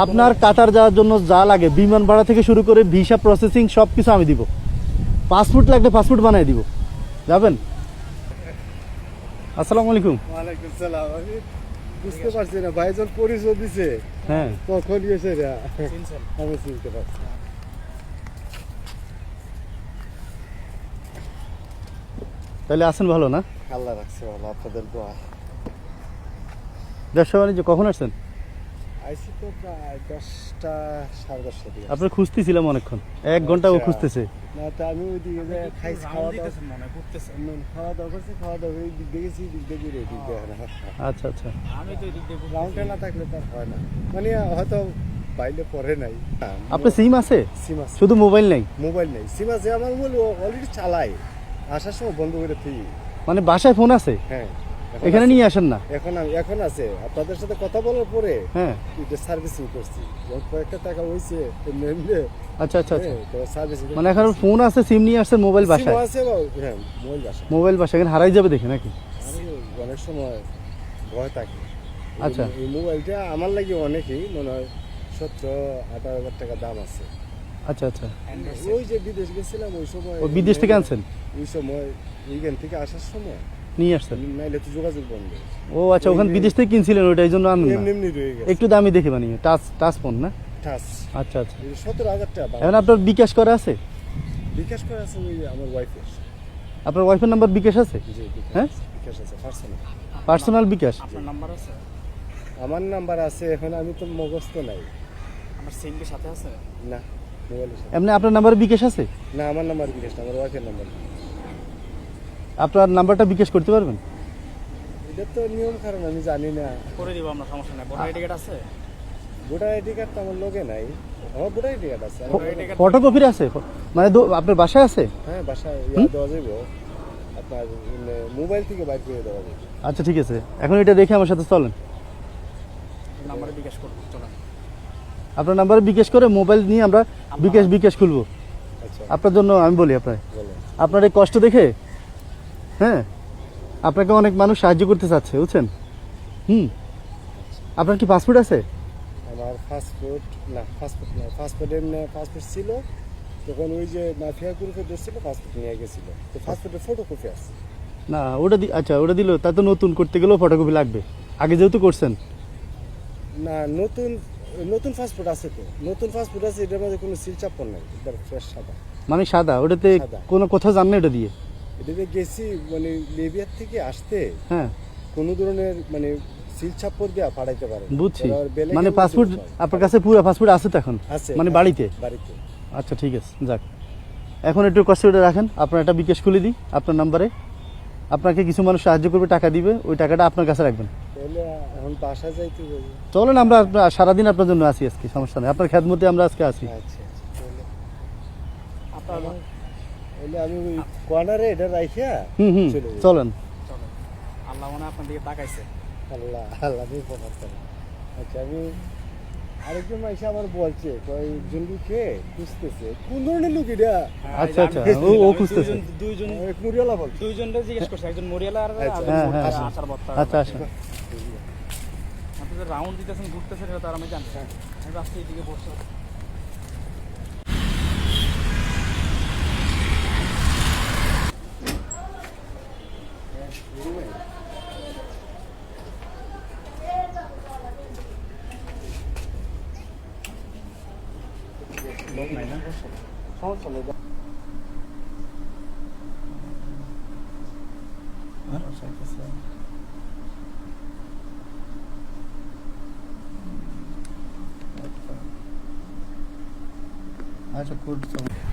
আপনার কাতার যাওয়ার জন্য যা লাগে বিমান ভাড়া থেকে শুরু করে ভিসা প্রসেসিং সব কিছু আমি দিব। পাসপোর্ট লাগলে পাসপোর্ট বানিয়ে দিব। যাবেন? আসসালামু আলাইকুম। ওয়ালাইকুম সালাম আমি বুঝতে পারছি না ভাইজন পরিচয় দিছে। হ্যাঁ। কখন রে আমি চিনতে পারছি তাহলে আসেন ভালো না? আল্লাহ রাখছে ভালো আপনাদের দোয়া। ব্যবসা বাণিজ্য কখন আসছেন? আইসি তো প্রায় দশটা সাড়ে দশটা দিকে আপনার খুঁজতেছিলাম অনেকক্ষণ। এক ঘণ্টা ও আচ্ছা। খুঁজতেছে। না তো আমি ওই দিকে যে খাওয়া দাওয়া খাওয়া দাওয়া করছি খাওয়া দাওয়া করে দিক দিয়ে গেছি দিক দিয়ে ঘুরে দিক দিয়ে না আচ্ছা আচ্ছা। রাউন্ডে না থাকলে তার হয় না। মানে হয়তো বাইলে পড়ে নাই। আপনার সিম আছে? সিম আছে। শুধু মোবাইল নাই? মোবাইল নাই। সিম আছে আমার মোবাইল অলরেডি চালাই আসার সময় বন্ধ করে থি মানে বাসায় ফোন আছে? হ্যাঁ। এখন নিয়ে আসেন না? এখন আমি- এখন আছে। আপনাদের সাথে কথা বলার পরে হ্যাঁ। সার্ভিসিং করছি। কয়েকটা টাকা হয়েছে আচ্ছা আচ্ছা আচ্ছা। সার্ভিসিং মানে এখন ফোন আছে সিম নিয়ে আসছেন মোবাইল বাসায়? আছে হ্যাঁ মোবাইল বাসা মোবাইল বাসায় এখানে হারাই যাবে দেখে নাকি? অনেক সময় ভয় থাকে। আচ্ছা। এই মোবাইলটা আমার লাগে অনেকই মনে হয় সতেরো আঠারো হাজার টাকা দাম আছে। আচ্ছা আচ্ছা। ওই যে বিদেশ গেছিলাম ওই সময় বিদেশ থেকে আনছেন? ওই সময় এইখান থেকে আসার সময় নিয়ে আসছেন? নাইলে তো যোগাযোগ বন্ধ ও আচ্ছা ওখানে বিদেশ থেকে কিনছিলেন ওইটা এই জন্য আনেন না? এমনি এমনি রয়ে গেছে। একটু দামি দেখে বানিয়ে টাচ টাচ ফোন না? ঠাস আচ্ছা আচ্ছা। সতেরো হাজার টাকা। এখন আপনার বিকাশ করা আছে? বিকাশ করে আছে ওই আমার ওয়াইফের আপনার ওয়াইফের নাম্বার বিকাশ আছে? হ্যাঁ? বিকাশ আছে পার্সোনাল পার্সোনাল বিকাশ? আপনার নাম্বার আছে? আমার নাম্বার আছে এখন আমি তো মগস্ত নাই। আমার সিম কি সাথে আছে? না মোবাইলের সাথে। এমনি আপনার নাম্বার বিকাশ আছে? না আমার নাম্বার বিকাশ না আমার ওয়াইফের নাম্বার আপনার নাম্বারটা বিকাশ করতে পারবেন? এটা তো নিয়ম কারণ আমি জানি না। করে দিব আমরা সমস্যা নাই। ভোটার টিকিট আছে? ভোটার আইডি কার্ড তো আমার লোকে নাই। আমার ভোটার আইডি কার্ড আছে। আইডি কার্ড আছে? মানে আপনার বাসায় আছে? হ্যাঁ বাসায়। ইয়া দেওয়া যাইব। আপনার মোবাইল থেকে বাইর করে দেওয়া যাবে আচ্ছা ঠিক আছে। এখন এটা দেখে আমার সাথে চলেন। নাম্বারে বিকাশ করব চলো আপনার নাম্বারে বিকাশ করে মোবাইল নিয়ে আমরা বিকাশ বিকাশ খুলবো। আচ্ছা। আপনার জন্য আমি বলি আপনার আপনার এই কষ্ট দেখে হ্যাঁ। আপনাকে অনেক মানুষ সাহায্য করতে চাচ্ছে বুঝছেন? হুম। আপনার কি পাসপোর্ট আছে? আমার ফাস্টফুড না ফাস্টফুড না ফাস্টফুড এমনি ফাস্টফুড ছিল তখন ওই যে মাফিয়া গ্রুপে ধরছিল ফাস্টফুড নিয়ে গেছিল। তো ফাস্টফুডের ফটো কপি আছে। না ওটা দি আচ্ছা ওটা দিল তা তো নতুন করতে গেলেও ফটোকপি লাগবে। আগে যেহেতু করছেন। না নতুন নতুন ফাস্টফুড আছে তো। নতুন ফাস্টফুড আছে এটার মধ্যে কোনো সিল চাপড় নাই একবার ফ্রেশ সাদা। মানে সাদা ওটাতে কোনো কোথাও যান না এটা দিয়ে? এটাতে গেছি মানে লিবিয়ার থেকে আসতে হ্যাঁ। কোনো ধরনের মানে সিল চাপড় দিয়ে পাঠাইতে পারে বুঝছি। মানে পাসপোর্ট আপনার কাছে পুরো পাসপোর্ট আছে তো এখন? আছে মানে বাড়িতে? বাড়িতে। আচ্ছা ঠিক আছে যাক। এখন একটু কষ্ট রাখেন আপনার একটা বিকাশ খুলে দিই আপনার নাম্বারে আপনাকে কিছু মানুষ সাহায্য করবে টাকা দিবে ওই টাকাটা আপনার কাছে রাখবেন। তাহলে এখন বাসা যাইতে চলেন আমরা সারাদিন আপনার জন্য আসি আজকে সমস্যা নেই। আপনার খ্যাত খেদমতে আমরা আজকে আসি আচ্ছা আচ্ছা আপনার আমি ওই কর্নারে এটা রাইখা হুম হুম চলেন। আল্লাহ মনে আপনার দিকে তাকাইছে। আল্লাহ আল্লাহ আমি উপকার করে আচ্ছা আমি আরেকজন মাইসে আবার বলছে কয়েকজন লোকে খুঁজতেছে? কোন ধরনের লোক এটা? আচ্ছা, আচ্ছা, ও- ও খুঁজতেছে। দুইজন এক মুরিয়ালা বলছে। দুইজনরে জিজ্ঞেস করছে একজন মরিয়ালা আর আচ্ছা, হ্যাঁ, হ্যাঁ, আচ্ছা আচ্ছা। আপনি রাউন্ড দিতেছেন ঘুরতেছেন এটা তো আর আমি জানি। আমি রাস্তায় এদিকে বসে আছি। সমস্যা নেই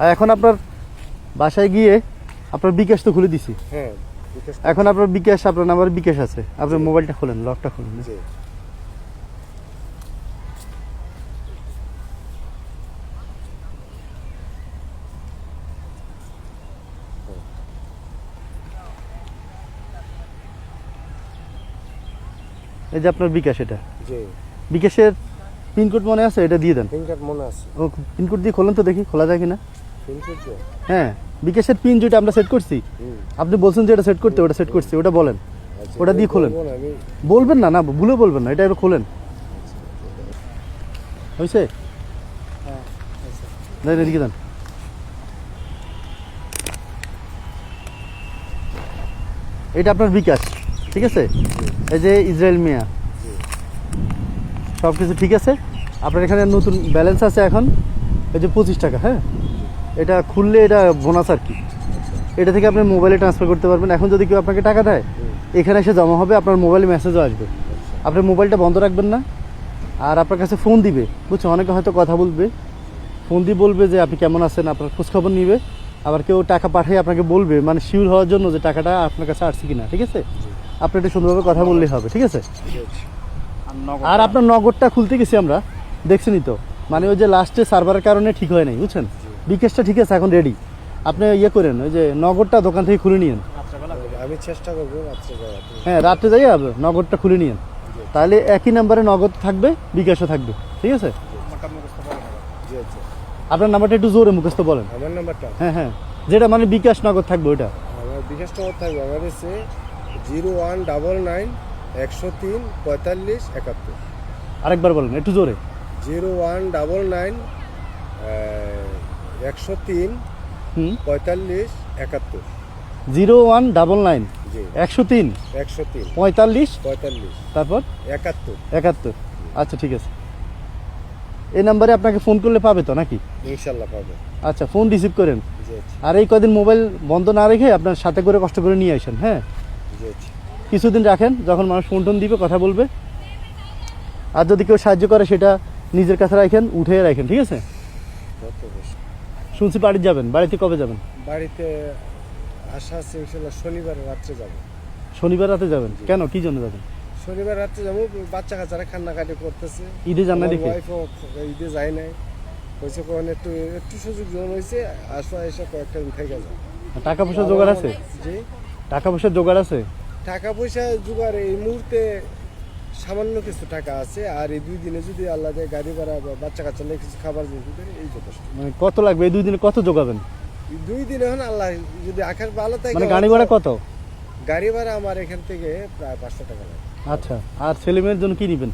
আর এখন আপনার বাসায় গিয়ে আপনার বিকাশ তো খুলে দিছি। হ্যাঁ এখন আপনার বিকাশ আপনার নাম্বার বিকাশ আছে। আপনার মোবাইলটা খোলেন লকটা খুলেন এই যে আপনার বিকাশ এটা? জি। বিকাশের পিনকোড মনে আছে? এটা দিয়ে দেন। ফিঙ্গার মনে আছে। ও পিনকোড দিয়ে খোলেন তো দেখি খোলা যায় কিনা? হ্যাঁ বিকাশের পিন যেটা আমরা সেট করছি আপনি বলছেন যে এটা সেট করতে ওটা সেট করছি ওটা বলেন। আচ্ছা, ওটা দিয়ে খোলেন। না, বলবেন না না ভুলে বলবেন না এটা একটু খোলেন। হয়েছে? হ্যাঁ দেন এদিকে দেন। এটা আপনার বিকাশ। ঠিক আছে? এই যে ইসরায়েল মিয়া। সব কিছু ঠিক আছে? আপনার এখানে নতুন ব্যালেন্স আছে এখন? এই যে পঁচিশ টাকা হ্যাঁ? এটা খুললে এটা বোনাস আর কি। এটা থেকে আপনি মোবাইলে ট্রান্সফার করতে পারবেন। এখন যদি কেউ আপনাকে টাকা দেয়, এখানে এসে জমা হবে, আপনার মোবাইলে মেসেজও আসবে। আপনি মোবাইলটা বন্ধ রাখবেন না। আর আপনার কাছে ফোন দিবে। বুঝছ? অনেকে হয়তো কথা বলবে। ফোন দিয়ে বলবে যে, আপনি কেমন আছেন? আপনার খোঁজখবর নিবে। আবার কেউ টাকা পাঠিয়ে আপনাকে বলবে মানে শিওর হওয়ার জন্য যে, টাকাটা আপনার কাছে আসছে কিনা? ঠিক আছে? আপনি একটু সুন্দরভাবে কথা বললেই হবে ঠিক আছে? আর আপনার নগদটা খুলতে গেছি আমরা দেখছেনই তো। মানে ওই যে লাস্টে সার্ভারের কারণে ঠিক হয় নাই বুঝছেন? বিকেশটা ঠিক আছে এখন রেডি আপনি ইয়ে করেন ওই যে নগদটা দোকান থেকে খুলে নিয়েন। আমি চেষ্টা করব হ্যাঁ রাত্রে যাই হবে নগদটা খুলে নিয়েন। তাহলে একই নাম্বারে নগদ থাকবে বিকাশও থাকবে ঠিক আছে? আপনার নাম্বারটা একটু জোরে মুখস্থ বলেন। আমার নাম্বারটা হ্যাঁ হ্যাঁ। যেটা মানে বিকাশ নগদ থাকবে ওইটা। বিকাশ নম্বর থাকবে আমার জিরো ওয়ান ডাবল নাইন একশো তিন পঁয়তাল্লিশ একাত্তর। আরেকবার বলেন একটু জোরে। জিরো ওয়ান ডাবল নাইন একশো তিন হুম। পঁয়তাল্লিশ একাত্তর। জিরো ওয়ান ডাবল নাইন একশো তিন। একশো তিন। পঁয়তাল্লিশ। পঁয়তাল্লিশ। তারপর? একাত্তর। একাত্তর। আচ্ছা ঠিক আছে। এই নাম্বারে আপনাকে ফোন করলে পাবে তো নাকি? ইনশাল্লাহ পাবে। আচ্ছা ফোন রিসিভ করেন। আর এই কদিন মোবাইল বন্ধ না রেখে আপনার সাথে করে কষ্ট করে নিয়ে আসেন হ্যাঁ? কিছুদিন রাখেন যখন মানুষ ফোন টোন দিবে কথা বলবে। আর যদি কেউ সাহায্য করে সেটা নিজের কাছে রাখেন উঠে রাখেন ঠিক আছে? শুনছি বাড়ি যাবেন বাড়িতে কবে যাবেন? বাড়িতে আশা আছে ইনশাল্লাহ শনিবার রাত্রে যাব। শনিবার রাতে যাবেন? কেন? কি জন্য যাবেন? শনিবার রাত্রে যাব বাচ্চা কাচ্চারা কান্নাকাটি করতেছে। ঈদে যান না দেখে? ঈদে যায় নাই। হয়েছে কোন একটু একটু সুযোগ যখন হয়েছে আসা এসে কয়েকটা থেকে যায় টাকা পয়সা জোগাড় আছে? জি। টাকা পয়সা জোগাড় আছে? টাকা পয়সা জোগাড় এই মুহূর্তে সামান্য কিছু টাকা আছে আর এই দুই দিনে যদি আল্লাহ দেয় গাড়ি ভাড়া বা বাচ্চা কাচ্চা নিয়ে কিছু খাবার দিতে পারে এই যথেষ্ট মানে কত লাগবে? এই দুই দিনে কত জোগাবেন? দুই দিনে এখন আল্লাহ যদি আকাশ ভালো থাকে মানে গাড়ি ভাড়া কত? গাড়ি ভাড়া আমার এখান থেকে প্রায় পাঁচশো টাকা লাগে আচ্ছা আর ছেলে মেয়ের জন্য কি নিবেন?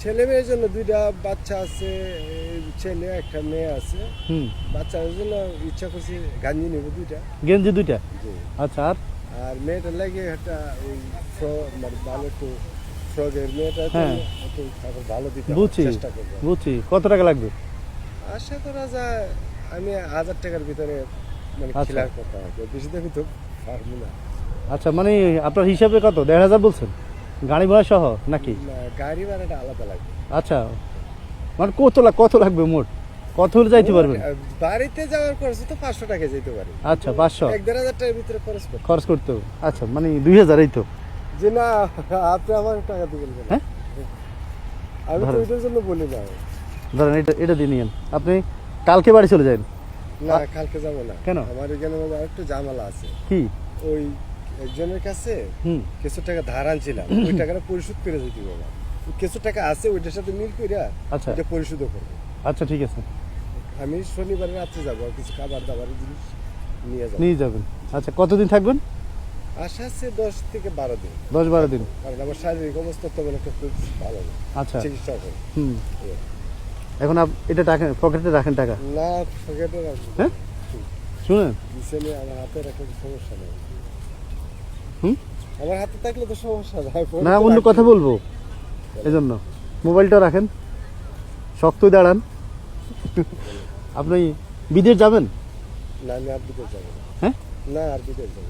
ছেলে মেয়ের জন্য দুইটা বাচ্চা আছে এই ছেলে একটা মেয়ে আছে। হুম। বাচ্চার জন্য ইচ্ছা করছি গাঞ্জি নেব দুইটা। গেঞ্জি দুইটা? আচ্ছা আর? আর মেয়েটার লাগে একটা ওই ফ্র মানে ভালো একটু ফ্রগের মেয়েটা হ্যাঁ। একটু কাপড় ভালো দিতে বুঝছি চেষ্টা করব। বুঝছি কত টাকা লাগবে? আশা করা যায় আমি হাজার টাকার ভিতরে মানে আচ্ছা। কথা হবে বেশি দামি তো পারব না। আচ্ছা মানে আপনার হিসাবে কত? দেড় হাজার বলছেন? গাড়ি ভাড়া সহ নাকি? গাড়ি ভাড়াটা আলাদা লাগবে। আচ্ছা। মানে কত কত লাগবে মোট? কত হলে যাইতে পারবেন? বাড়িতে যাওয়ার খরচ তো পাঁচশো টাকা যেতে পারে। আচ্ছা পাঁচশো। এক দেড় হাজার টাকার ভিতরে খরচ করতে। খরচ করতে হবে। আচ্ছা মানে দুই হাজার এই তো। যে না আপনি আমার টাকা দিবেন হ্যাঁ? আমি তো। ওইটার জন্য বলি না। ধরেন এটা এটা দিয়ে আপনি কালকে বাড়ি চলে যান না কালকে যাব না। কেন? আমার এখানে একটু ঝামেলা আছে। কি? ওই একজনের কাছে হুম। কিছু টাকা ধার আনছিলাম। ওই টাকাটা পরিশোধ করে দিতে বাবা। কিছু টাকা আছে ওইটার সাথে মিল করে আচ্ছা। এটা পরিশোধ করব। আচ্ছা ঠিক আছে। আমি শনিবার রাত্রে যাব আর কিছু খাবার দাবার জিনিস নিয়ে যাব। নিয়ে যাবেন। আচ্ছা কতদিন থাকবেন? আশা আছে দশ থেকে বারো দিন। দশ বারো দিন। কারণ আমার শারীরিক অবস্থা তেমন একটা খুব ভালো না। আচ্ছা। চিকিৎসা করব হুম। এখন আপ এটা রাখেন পকেটে রাখেন টাকা? না পকেটে রাখব। হ্যাঁ? শুনেন। বিছানে আমার হাতে রাখলে সমস্যা নেই। হুম? আমার হাতে থাকলে তো সমস্যা নাই। না অন্য কথা বলব। এজন্য মোবাইলটা রাখেন। শক্তই দাঁড়ান। আপনি বিদেশ যাবেন? না আমি আর বিদেশ যাব। হ্যাঁ? না আর বিদেশ যাব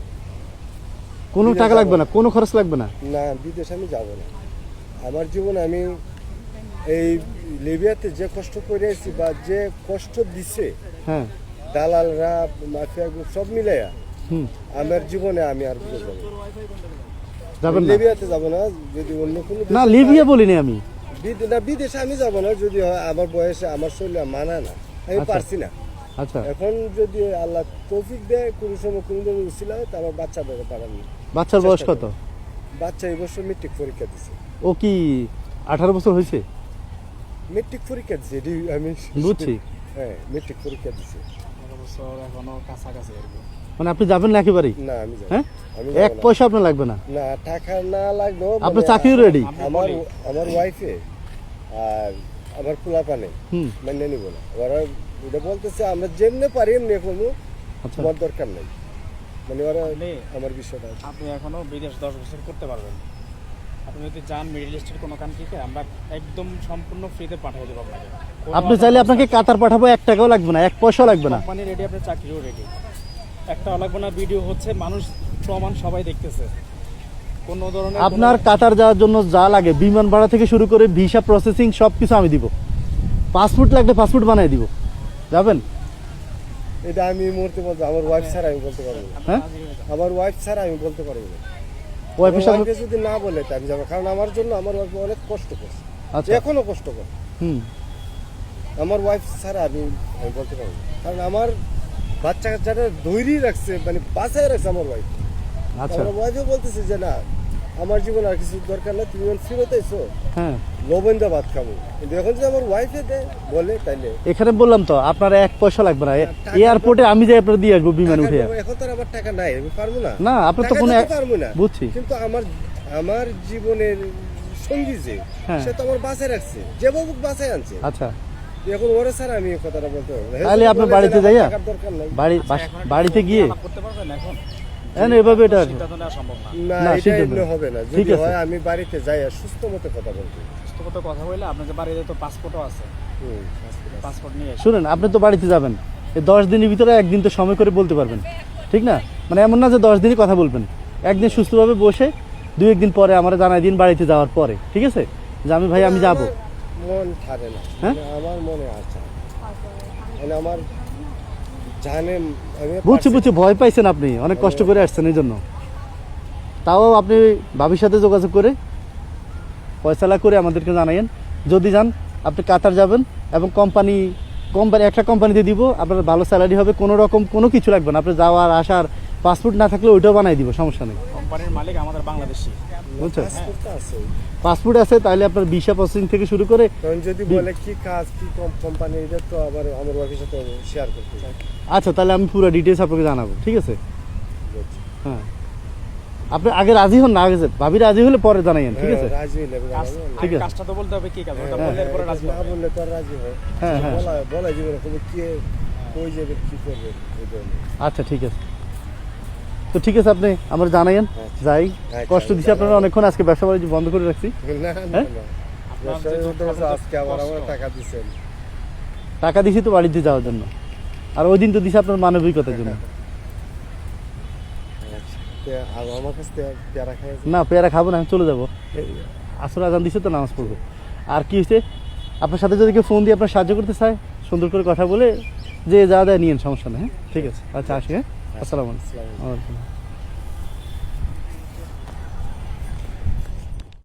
কোনো টাকা লাগবে না। কোনো খরচ লাগবে না? না বিদেশ আমি যাব না। আমার জীবনে আমি এই লিবিয়াতে যে কষ্ট করে আছি বা যে কষ্ট দিছে হ্যাঁ। দালালরা মাফিয়া গ্রুপ সব মিলাইয়া হুম। আমার জীবনে আমি আর বিদেশ যাব। যাবেন না? লিবিয়াতে যাব না যদি অন্য কোনো না লিবিয়া বলিনি আমি। না বিদেশে আমি যাব না যদি হয় আমার বয়সে আমার শরীরে মানায় না। আমি আচ্ছা। পারছি না। আচ্ছা। এখন যদি আল্লাহ তৌফিক দেয় কোনো সময় কোনো দিন উচিল হয় আমার বাচ্চা বেড়ে পারেন বাচ্চার বয়স কত? বাচ্চা এই বছর মেট্রিক পরীক্ষা দিছে। ও কি আঠারো বছর হয়েছে? মেট্রিক পরীক্ষা দিছে আমি বুঝছি। হ্যাঁ মেট্রিক পরীক্ষা দিছে। এখনও কাছাকাছি আর কি। মানে আপনি যাবেন না একেবারেই? না আমি যাব হ্যাঁ? এক পয়সা আপনার লাগবে না? না টাকা না লাগল আপনার চাকরিও রেডি আমার আমার ওয়াইফে আর আমার পোলাপা নেই হুম। মেনে নিব না। ওরা ওটা বলতেছে আমরা যেমনে পারি এমনি কোনো আচ্ছা। তোমার দরকার নেই। মানে ওরা আপনি- আমার বিষয়টা আপনি এখনও বিদেশ দশ বছর করতে পারবেন আপনি যদি যান মিডল ইস্টের কোনো কান্ট্রিতে আমরা একদম সম্পূর্ণ ফ্রিতে পাঠিয়ে দেবো আপনাকে। আপনি চাইলে আপনাকে কাতার পাঠাবো এক টাকাও লাগবে না এক পয়সাও লাগবে না। কোম্পানি রেডি আপনার চাকরিও রেডি একটা লাগবে না ভিডিও হচ্ছে মানুষ প্রমাণ সবাই দেখতেছে। কোনো ধরনের আপনার কাতার যাওয়ার জন্য যা লাগে বিমান ভাড়া থেকে শুরু করে ভিসা প্রসেসিং সব কিছু আমি দিব। পাসপোর্ট লাগলে পাসপোর্ট বানিয়ে দিব। যাবেন? এটা আমি এই মুহূর্তে বলতে আমার ওয়াইফ ছাড়া আমি বলতে পারব না। হ্যাঁ? আমার ওয়াইফ ছাড়া আমি বলতে পারব না। ওয়াইফের সাথে ওয়াইফকে যদি না বলে তাই আমি যাব কারণ আমার জন্য আমার ওয়াইফ অনেক কষ্ট করছে। আচ্ছা। এখনও কষ্ট করে। হুম। আমার ওয়াইফ ছাড়া আমি আমি বলতে পারব না। কারণ আমার বাচ্চা কাচ্চাটা ধৈর্যই রাখছে মানে বাঁচায় রাখছে আমার ওয়াইফ আচ্ছা। আমার ওয়াইফও বলতেছে যে না আমার জীবনে আর কিছু দরকার না তুমি ফিরত আইছো হ্যাঁ। লবণ দিয়ে ভাত খাব। কিন্তু এখন যদি আমার ওয়াইফে দেয় বলে তাইলে। এখানে বললাম তো আপনার এক পয়সা লাগবে না। এয়ারপোর্টে আমি যাই আপনার দিয়ে আসব বিমান উঠে। এখন তো আর আমার টাকা নাই আমি পারব না। না আপনার তো কোনো পারব না। বুঝছি। কিন্তু আমার আমার জীবনের সঙ্গী যে হ্যাঁ। সে তো আমার বাসায় রাখছে যে বাবুক বাসায় আনছে। আচ্ছা। এখন ওরা স্যার আমি কথাটা বলতে পারব তাহলে যদি আপনি বাড়িতে যাইয়া? টাকার দরকার নাই। বাড়ি আচ্ছা, বাড়িতে গিয়ে? করতে পারবেন এখন? হ্যাঁ এভাবে এটা সিদ্ধান্ত নেওয়া সম্ভব না। না না, এটা সিদ্ধান্ত এমনি না। হবে না। যদি হয় আমি বাড়িতে যাই আর সুস্থ মতো কথা বলব। সুস্থ কথা কথা বললে আপনাদের বাড়িতে তো পাসপোর্টও আছে। হুম, hospital আছে। পাসপোর্ট নিয়ে শুনেন আপনি তো বাড়িতে যাবেন। এই দশ দিনের ভিতরে একদিন তো সময় করে বলতে পারবেন। ঠিক না? মানে এমন না যে দশ দিনই কথা বলবেন। একদিন সুস্থভাবে বসে দুই একদিন পরে আমার জানাই দিন বাড়িতে যাওয়ার পরে। ঠিক আছে? যে আমি ভাই আমি যাব। মন থাকে না হ্যাঁ? মানে আমার মনে আছে। মানে আমার জানে বুঝছি বুঝছি ভয় পাইছেন আপনি অনেক কষ্ট করে আসছেন এই জন্য তাও আপনি ভাবির সাথে যোগাযোগ করে পয়সালা করে আমাদেরকে জানাইন যদি যান আপনি কাতার যাবেন এবং কোম্পানি কোম্পানি একটা কোম্পানিতে দিব আপনার ভালো স্যালারি হবে কোনো রকম কোনো কিছু লাগবে না। আপনি যাওয়ার আসার পাসপোর্ট না থাকলে ওইটাও বানাই দিব সমস্যা নেই। কোম্পানির মালিক আমাদের বাংলাদেশি। বুঝছেন আছে। পাসপোর্ট আছে তাহলে আপনার ভিসা প্রসেসিং থেকে শুরু করে যদি বলে কি কাজ কি কোম্পানি এটা তো আবার আমার ওয়াইফের সাথে শেয়ার করতে আচ্ছা তাহলে আমি পুরো ডিটেলস আপনাকে জানাব ঠিক আছে? হ্যাঁ। আপনি আগে রাজি হন না আগে ভাবি রাজি হলে পরে জানাইন ঠিক আছে? হ্যাঁ, রাজি না। ঠিক আছে। কাজটা তো বলতে হবে কি কাজ? ওটা হ্যাঁ, বললে এরপরে হ্যাঁ, রাজি না বললে তো রাজি হয়। হ্যাঁ, হ্যাঁ। বলা বলা যাবে না তুমি কে কই যাবে কি করবে আচ্ছা ঠিক আছে। তো ঠিক আছে আপনি আমার জানাইন আচ্ছা। যাই। আচ্ছা, কষ্ট দিচ্ছি আপনারা অনেকক্ষণ আজকে ব্যবসা বাণিজ্য বন্ধ করে রাখছি। হ্যাঁ? টাকা দিছি তো বাড়িতে যাওয়ার জন্য। আর ওই দিন তো দিছি আপনার মানবিকতার জন্য। খাই না পেয়ারা খাব না আমি চলে যাব। আসর আজান দিছে তো নামাজ পড়ব। আর কি হয়েছে আপনার সাথে যদি কেউ ফোন দিয়ে আপনার সাহায্য করতে চায় সুন্দর করে কথা বলে যে যা দেয় নিয়েন সমস্যা নেই হ্যাঁ? ঠিক আছে আচ্ছা আসি হ্যাঁ? আসসালামু আলাইকুম